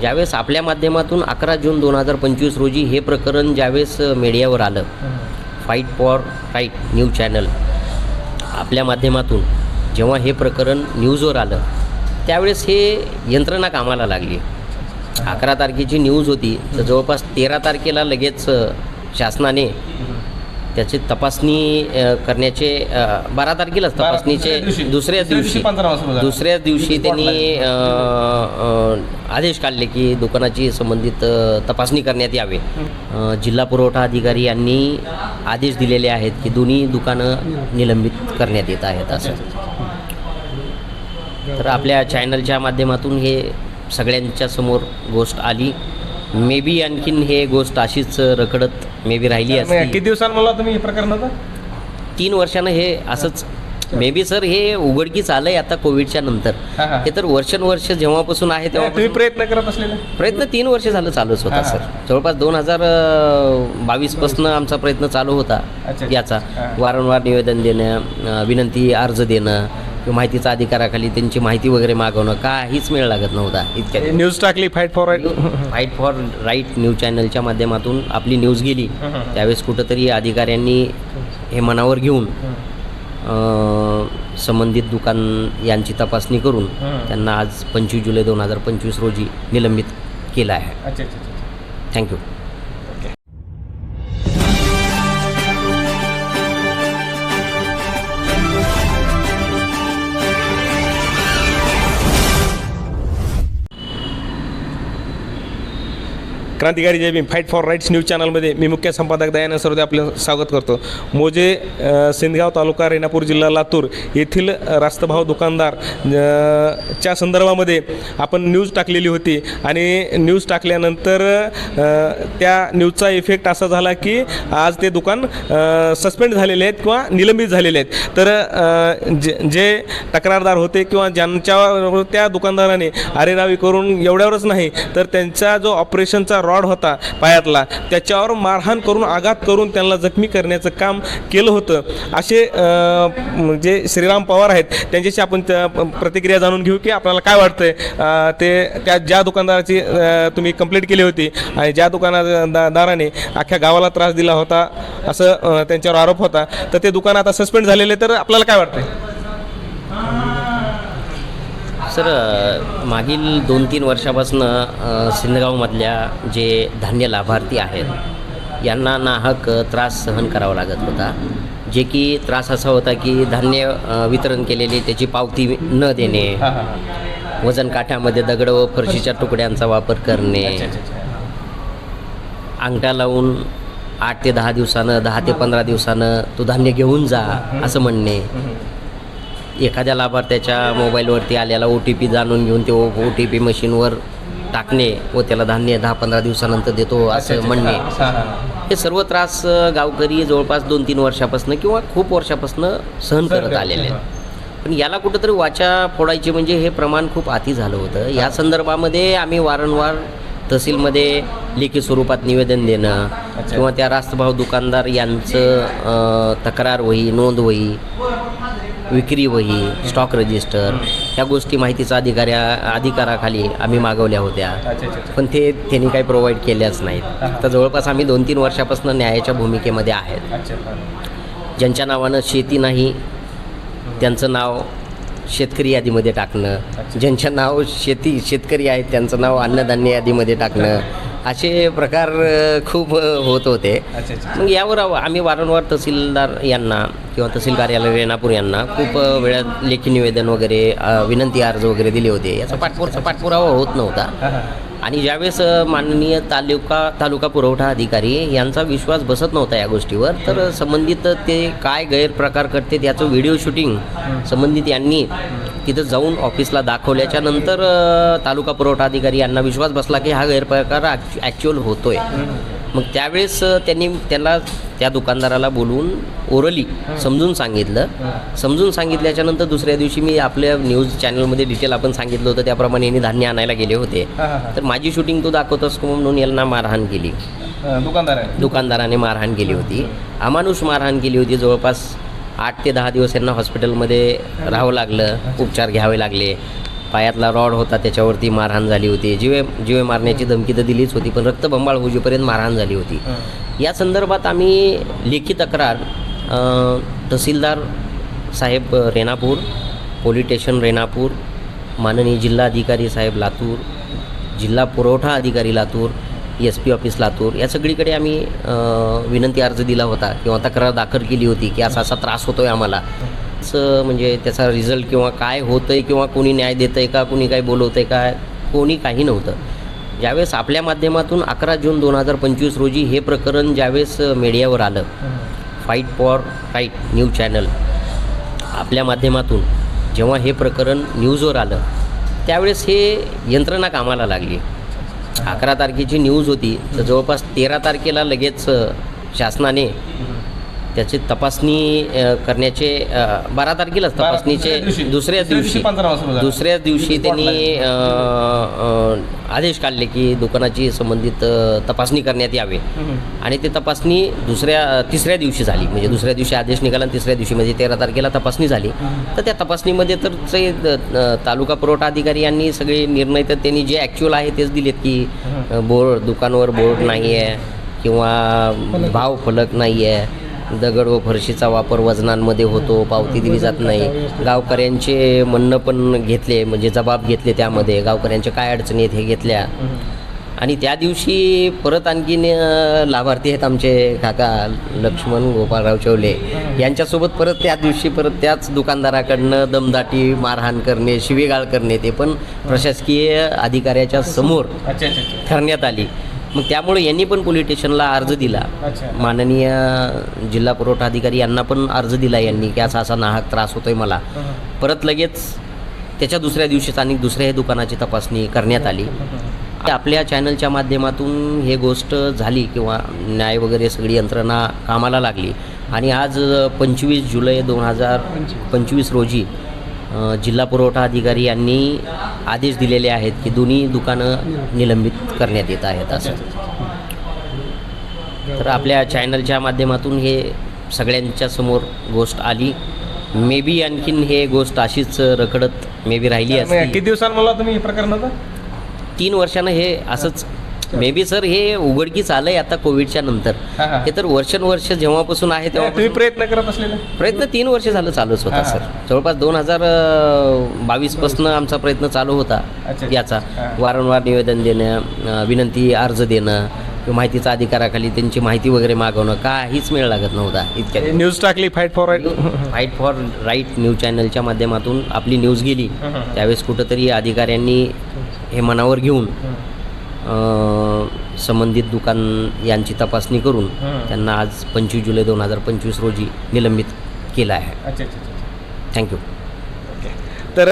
ज्यावेळेस आपल्या माध्यमातून अकरा जून दोन हजार पंचवीस रोजी हे प्रकरण ज्यावेळेस मीडियावर आलं fight for right news channel आपल्या माध्यमातून जेव्हा हे प्रकरण न्यूजवर आलं त्यावेळेस हे यंत्रणा कामाला लागली. अकरा तारखेची न्यूज होती. तर जवळपास तेरा तारखेला लगेच शासनाने त्याची तपासणी करण्याचे बारा तारखेलाच तपासणीचे दुसऱ्या दिवशी. दुसऱ्या दुसऱ्या दिवशी त्यांनी आदेश काढले की दुकानाची संबंधित तपासणी करण्यात यावे. जिल्हा पुरवठा अधिकारी यांनी आदेश दिलेले आहेत की दोन्ही दुकानं निलंबित करण्यात येत आहेत असं. तर आपल्या चॅनलच्या माध्यमातून हे सगळ्यांच्या समोर गोष्ट आली. मे बी आणखीन हे गोष्ट अशीच रखडत मे बी राहिली मग असती किती दिवसांनी मला तुम्ही हे प्रकरण होतं तीन वर्षानं हे असंच मे बी सर हे उघडकीच आलंय आता कोविडच्या नंतर हा, हा. हे तर वर्षानुवर्ष जेव्हापासून आहे तुम्ही तेव्हा प्रयत्न करत असलेले प्रयत्न तीन वर्ष झालं चालूच होता हा. सर जवळपास दोन हजार बावीसपासनं आमचा प्रयत्न चालू होता अच्छा. याचा हा. वारंवार निवेदन देणं अं, विनंती अर्ज देणं माहितीचा अधिकाराखाली त्यांची माहिती वगैरे मागवणं काहीच मेळ लागत नव्हता. इतक्या न्यूज टाकली fight for right fight for right news चॅनलच्या माध्यमातून आपली न्यूज गेली. त्यावेळेस कुठंतरी अधिकाऱ्यांनी हे मनावर घेऊन संबंधित दुकान यांची तपासणी करून. त्यांना आज पंचवीस जुलै दोन हजार पंचवीस रोजी निलंबित केलं आहे. थँक्यू क्रांतिकारी Jai Bhim fight for rights news चॅनलमध्ये मी मुख्य संपादक दयानंद सरोदे आपलं स्वागत करतो. मोजे सिंदगाव तालुका रेणापूर जिल्हा लातूर येथील रास्तभाव दुकानदार च्या संदर्भामध्ये आपण न्यूज टाकलेली होती आणि न्यूज टाकल्यानंतर त्या न्यूजचा इफेक्ट असा झाला की आज ते दुकान सस्पेंड झालेले आहेत किंवा निलंबित झालेले आहेत. तर जे जे तक्रारदार होते किंवा ज्यांच्या त्या दुकानदाराने अरेरावी करून एवढ्यावरच नाही तर त्यांचा जो ऑपरेशनचा रॉड होता पायातला. त्याच्यावर मारहाण करून आघात करून त्यांना जखमी करण्याचं काम केलं होतं. असे जे श्रीराम पवार आहेत त्यांच्याशी आपण प्रतिक्रिया जाणून घेऊ की आपल्याला काय वाटतंय. ते त्या ज्या दुकानदाराची तुम्ही कंप्लेंट केली होती आणि ज्या दुकानदाराने अख्ख्या गावाला त्रास दिला होता असं त्यांच्यावर आरोप होता तर ते दुकान आता सस्पेंड झालेले तर आपल्याला काय वाटतंय? सर मागील दोन तीन वर्षापासून सिंदगावमधल्या जे धान्य लाभार्थी आहेत यांना नाहक त्रास सहन करावा लागत होता. जे की त्रास असा होता की धान्य वितरण केलेले त्याची पावती न देणे वजन काठ्यामध्ये दगड व फरशीच्या तुकड्यांचा वापर करणे अंगठा लावून आठ ते दहा दिवसानं दहा ते पंधरा दिवसानं तू धान्य घेऊन जा असं म्हणणे. एखाद्या लाभार्थ्याच्या मोबाईलवरती आलेला ओ टी पी जाणून घेऊन ते ओ टी पी मशीनवर टाकणे व त्याला धान्य दहा पंधरा दिवसानंतर देतो असं म्हणणे. हे सर्व त्रास गावकरी जवळपास दोन तीन वर्षापासून किंवा खूप वर्षापासून सहन करत आलेले आहेत. पण याला कुठंतरी वाचा फोडायची म्हणजे हे प्रमाण खूप अति झालं होतं. या संदर्भामध्ये आम्ही वारंवार तहसीलमध्ये लेखी स्वरूपात निवेदन देणं किंवा त्या रास्तभाव दुकानदार यांचं तक्रार वही नोंद वही विक्री वही स्टॉक रजिस्टर ह्या गोष्टी माहितीचा अधिकाऱ्या अधिकाराखाली आम्ही मागवल्या होत्या. पण ते त्यांनी काही प्रोव्हाइड केल्याच नाहीत. तर जवळपास आम्ही दोन तीन वर्षापासून न्यायाच्या भूमिकेमध्ये आहेत. ज्यांच्या नावानं शेती नाही त्यांचं नाव शेतकरी यादीमध्ये टाकणं. ज्यांच्या नाव शेती शेतकरी आहेत त्यांचं नाव अन्नधान्य यादीमध्ये टाकणं. असे प्रकार खूप होत होते. मग यावर आम्ही वारंवार तहसीलदार यांना किंवा तहसील कार्यालय रेणापूर यांना खूप अ, वेळा लेखी निवेदन वगैरे विनंती अर्ज वगैरे दिले होते. याचा पाठपुर पाठपुरावा होत नव्हता. आणि ज्यावेळेस माननीय तालुका तालुका पुरवठा अधिकारी यांचा विश्वास बसत नव्हता या गोष्टीवर तर संबंधित ते काय गैरप्रकार करते याचं व्हिडिओ शूटिंग संबंधित यांनी तिथं जाऊन ऑफिसला दाखवल्याच्या नंतर तालुका पुरवठा अधिकारी यांना विश्वास बसला की हा गैरप्रकार ॲक्च्युअल होतोय. मग त्यावेळेस त्यांनी त्याला त्या दुकानदाराला बोलवून ओरली समजून सांगितलं. समजून सांगितल्याच्या नंतर दुसऱ्या दिवशी मी आपल्या न्यूज चॅनलमध्ये डिटेल आपण सांगितलं होतं त्याप्रमाणे यांनी धान्य आणायला गेले होते. तर माझी शूटिंग तू दाखवतोस का म्हणून यांना मारहाण केली. दुकानदाराने मारहाण केली होती. अमानुष मारहाण केली होती जवळपास आठ ते दहा दिवस यांना हॉस्पिटलमध्ये राहावं लागलं उपचार घ्यावे लागले. पायातला रॉड होता त्याच्यावरती मारहाण झाली होती. जीवे जीवे मारण्याची धमकी तर दिलीच होती पण रक्तबंबाळ होईपर्यंत मारहाण झाली होती. या संदर्भात आम्ही लेखी तक्रार तहसीलदार साहेब रेणापूर पोलीस स्टेशन रेणापूर माननीय जिल्हाधिकारी साहेब लातूर जिल्हा पुरवठा अधिकारी Latur S P office Latur या सगळीकडे आम्ही विनंती अर्ज दिला होता किंवा तक्रार दाखल केली होती की असा असा त्रास होतो आहे आम्हाला. असं म्हणजे त्याचा रिझल्ट किंवा काय होतं आहे किंवा कोणी न्याय देतं आहे का कोणी काय बोलवतं आहे का कोणी काही नव्हतं. ज्यावेळेस आपल्या माध्यमातून अकरा जून दोन हजार पंचवीस रोजी हे प्रकरण ज्यावेळेस मीडियावर आलं fight for fight news channel आपल्या माध्यमातून जेव्हा हे प्रकरण न्यूजवर आलं त्यावेळेस हे यंत्रणा कामाला लागली. अकरा तारखेची न्यूज होती. तर जवळपास तेरा तारखेला लगेच शासनाने त्याची तपासणी करण्याचे बारा तारखेलाच तपासणीचे. दुसऱ्याच दुसऱ्या दिवशी. दुसऱ्याच दिवशी त्यांनी आदेश काढले की दुकानाची संबंधित तपासणी करण्यात यावे. आणि ते तपासणी दुसऱ्या तिसऱ्या दिवशी झाली. म्हणजे दुसऱ्या दिवशी आदेश निघाला आणि तिसऱ्या दिवशी म्हणजे तेरा तारखेला तपासणी झाली. तर त्या तपासणीमध्ये तर ते तालुका पुरवठा अधिकारी यांनी सगळे निर्णय तर त्यांनी जे ॲक्च्युअल आहे तेच दिलेत की बोर्ड दुकानावर बोर्ड नाही आहे किंवा भाव फलक नाही आहे दगड व फरशीचा वापर वजनांमध्ये होतो पावती दिली जात नाही. गावकऱ्यांचे म्हणणं पण घेतले म्हणजे जबाब घेतले त्यामध्ये. गावकऱ्यांच्या काय अडचणी आहेत हे घेतल्या. आणि त्या दिवशी परत आणखीन लाभार्थी आहेत आमचे काका लक्ष्मण गोपाळराव चौले. यांच्यासोबत परत त्या दिवशी परत त्याच दुकानदाराकडनं दमदाटी मारहाण करणे शिवेगाळ करणे ते पण प्रशासकीय अधिकाऱ्याच्या समोर करण्यात आली. मग त्यामुळे यांनी पण पोलीस स्टेशनला अर्ज दिला. माननीय जिल्हा पुरवठा अधिकारी यांना पण अर्ज दिला यांनी की असा असा नाहक त्रास होतोय मला. परत लगेच त्याच्या दुसऱ्या दिवशीच आणि दुसऱ्या दुकानाची तपासणी करण्यात आली. आपल्या चॅनलच्या माध्यमातून हे गोष्ट झाली किंवा न्याय वगैरे सगळी यंत्रणा कामाला लागली. आणि आज पंचवीस जुलै दोन हजार पंचवीस रोजी जिल्हा पुरवठा अधिकारी यांनी आदेश दिलेले आहेत की दोन्ही दुकानं निलंबित करण्यात येत आहेत असं. तर आपल्या चॅनलच्या माध्यमातून हे सगळ्यांच्या समोर गोष्ट आली. मे बी आणखीन हे गोष्ट अशीच रखडत मे बी राहिली असती. किती दिवसांनी मला तुम्ही हे तीन वर्षानं हे असंच मे बी सर हे उघडकीच आलंय आता कोविडच्या नंतर. हा, तर वर्षानुवर्ष जेव्हापासून आहे तुम्ही तेव्हा प्रयत्न करत असलेले प्रयत्न तीन वर्ष झालं चालूच होता. सर जवळपास दोन हजार बावीसपासनं आमचा प्रयत्न चालू होता. याचा. वारंवार निवेदन देणं विनंती अर्ज देणं माहितीचा अधिकाराखाली त्यांची माहिती वगैरे मागवणं काहीच मेळ लागत नव्हता इतक्या न्यूज टाकली fight for right fight for right news चॅनलच्या माध्यमातून आपली न्यूज गेली. त्यावेळेस कुठंतरी अधिकाऱ्यांनी हे मनावर घेऊन संबंधित दुकान यांची तपासणी करून. त्यांना आज पंचवीस जुलै दोन हजार पंचवीस रोजी निलंबित केलं आहे. अच्छा अच्छा अच्छा थँक्यू तर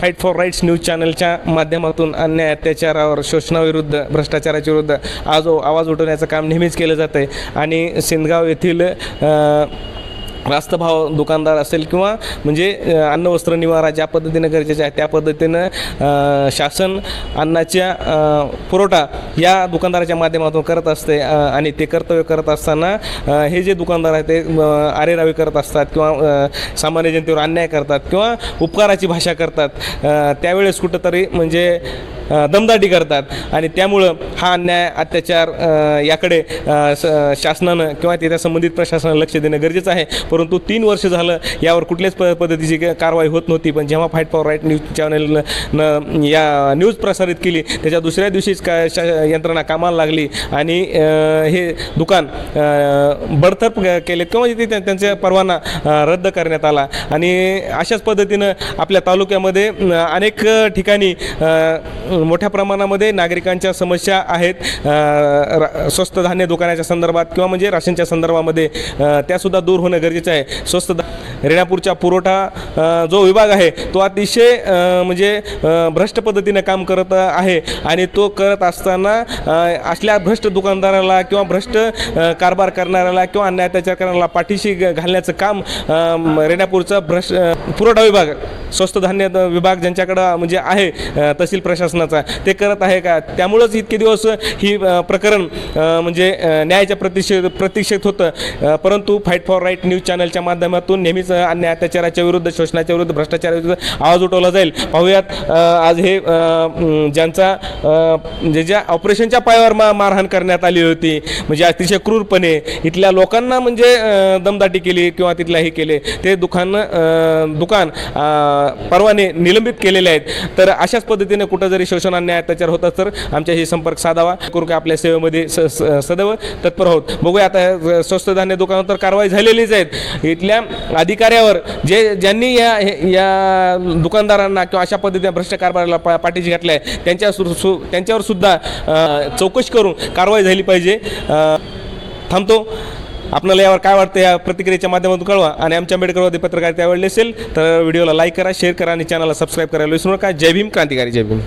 फाईट फॉर राईट्स न्यूज चॅनलच्या माध्यमातून अन्याय अत्याचारावर शोषणाविरुद्ध भ्रष्टाचाराच्या विरुद्ध आज आवाज उठवण्याचं काम नेहमीच केलं जातं आहे आणि सिंदगाव येथील रास्त भाव दुकानदार असेल किंवा म्हणजे अन्न वस्त्र निवारा ज्या पद्धतीनं गरजेचे आहे त्या पद्धतीनं शासन अन्नाच्या पुरवठा या दुकानदाराच्या माध्यमातून करत असते आणि ते कर्तव्य करत असताना हे जे दुकानदार आहेत ते आरेरावी करत असतात किंवा सामान्य जनतेवर अन्याय करतात किंवा उपकाराची भाषा करतात. त्यावेळेस कुठंतरी म्हणजे दमदाटी करतात. आणि त्यामुळं हा अन्याय अत्याचार याकडे स- शासनानं किंवा त्याच्या संबंधित प्रशासनानं लक्ष देणं गरजेचं आहे. परंतु तीन वर्ष झालं यावर कुठल्याच प पद्धतीची कारवाई होत नव्हती. पण जेव्हा फाईट फॉर राईट न्यूज चॅनलनं या न्यूज प्रसारित केली त्याच्या दुसऱ्या दिवशीच का शा यंत्रणा कामाला लागली. आणि हे दुकान बडतर्फ केले किंवा तिथे त्या- त्यांचा परवाना रद्द करण्यात आला. आणि अशाच पद्धतीनं आपल्या तालुक्यामध्ये अनेक ठिकाणी मोठ्या प्रमाणामध्ये नागरिकांच्या समस्या आहेत. स्वस्त धान्य दुकानाच्या संदर्भात किंवा म्हणजे राशनच्या संदर्भामध्ये त्यासुद्धा दूर होणं गरजेचं आहे. स्वस्त रेणापूरच्या पुरवठा जो विभाग आहे तो अतिशय म्हणजे भ्रष्ट पद्धतीनं काम करत आहे. आणि तो करत असताना असल्या भ्रष्ट दुकानदाराला किंवा भ्रष्ट कारभार करणाऱ्याला किंवा अन्याय अत्याचार करणाऱ्याला पाठीशी घालण्याचं काम रेणापूरचा भ्रष्ट पुरवठा विभाग स्वस्त धान्य विभाग ज्यांच्याकडं म्हणजे आहे तहसील प्रशासनाचा ते करत आहे का? त्यामुळंच इतके दिवस ही प्रकरण म्हणजे न्यायाच्या प्रतीक्षेत प्रतीक्षेत होतं. परंतु फाईट फॉर राईट न्यूज चॅनलच्या माध्यमातून नेहमीच अन्याय अत्याचाराच्या विरुद्ध शोषणाच्या विरुद्ध भ्रष्टाचाराविरुद्ध आवाज उठवला जाईल. पाहूयात आज हे ज्यांचा जे म्हणजे ज्या ऑपरेशनच्या पायावर मा मारहाण करण्यात आली होती म्हणजे अतिशय क्रूरपणे इथल्या लोकांना म्हणजे दमदाटी केली किंवा तिथल्या हे केले ते दुकान दुकान परवाने निलंबित केलेले आहेत. तर अशाच पद्धतीने कुठं जरी शोषण अन्याय अत्याचार होता तर आमच्याशी संपर्क साधावा. करू की आपल्या सेवेमध्ये स स- सदैव तत्पर आहोत. बघूया आता स्वस्त धान्य दुकानावर तर कारवाई झालेलीच आहेत. इथल्या अधिकाऱ्यावर जे ज्यांनी या या दुकानदारांना किंवा अशा पद्धतीने भ्रष्ट कारभाराला पा पाठीशी घातलं आहे त्यांच्या सु सु- त्यांच्यावर सुद्धा चौकशी करून कारवाई झाली पाहिजे. थांबतो. आपल्याला यावर काय वाटतं या प्रतिक्रियेच्या माध्यमातून कळवा आणि आमच्या आंबेडकरवादी पत्रकार आवडली असेल तर व्हिडिओला लाईक करा शेअर करा आणि चॅनलला सबस्क्राईब करायला विसरू नका. जय भीम क्रांतिकारी. जय भीम.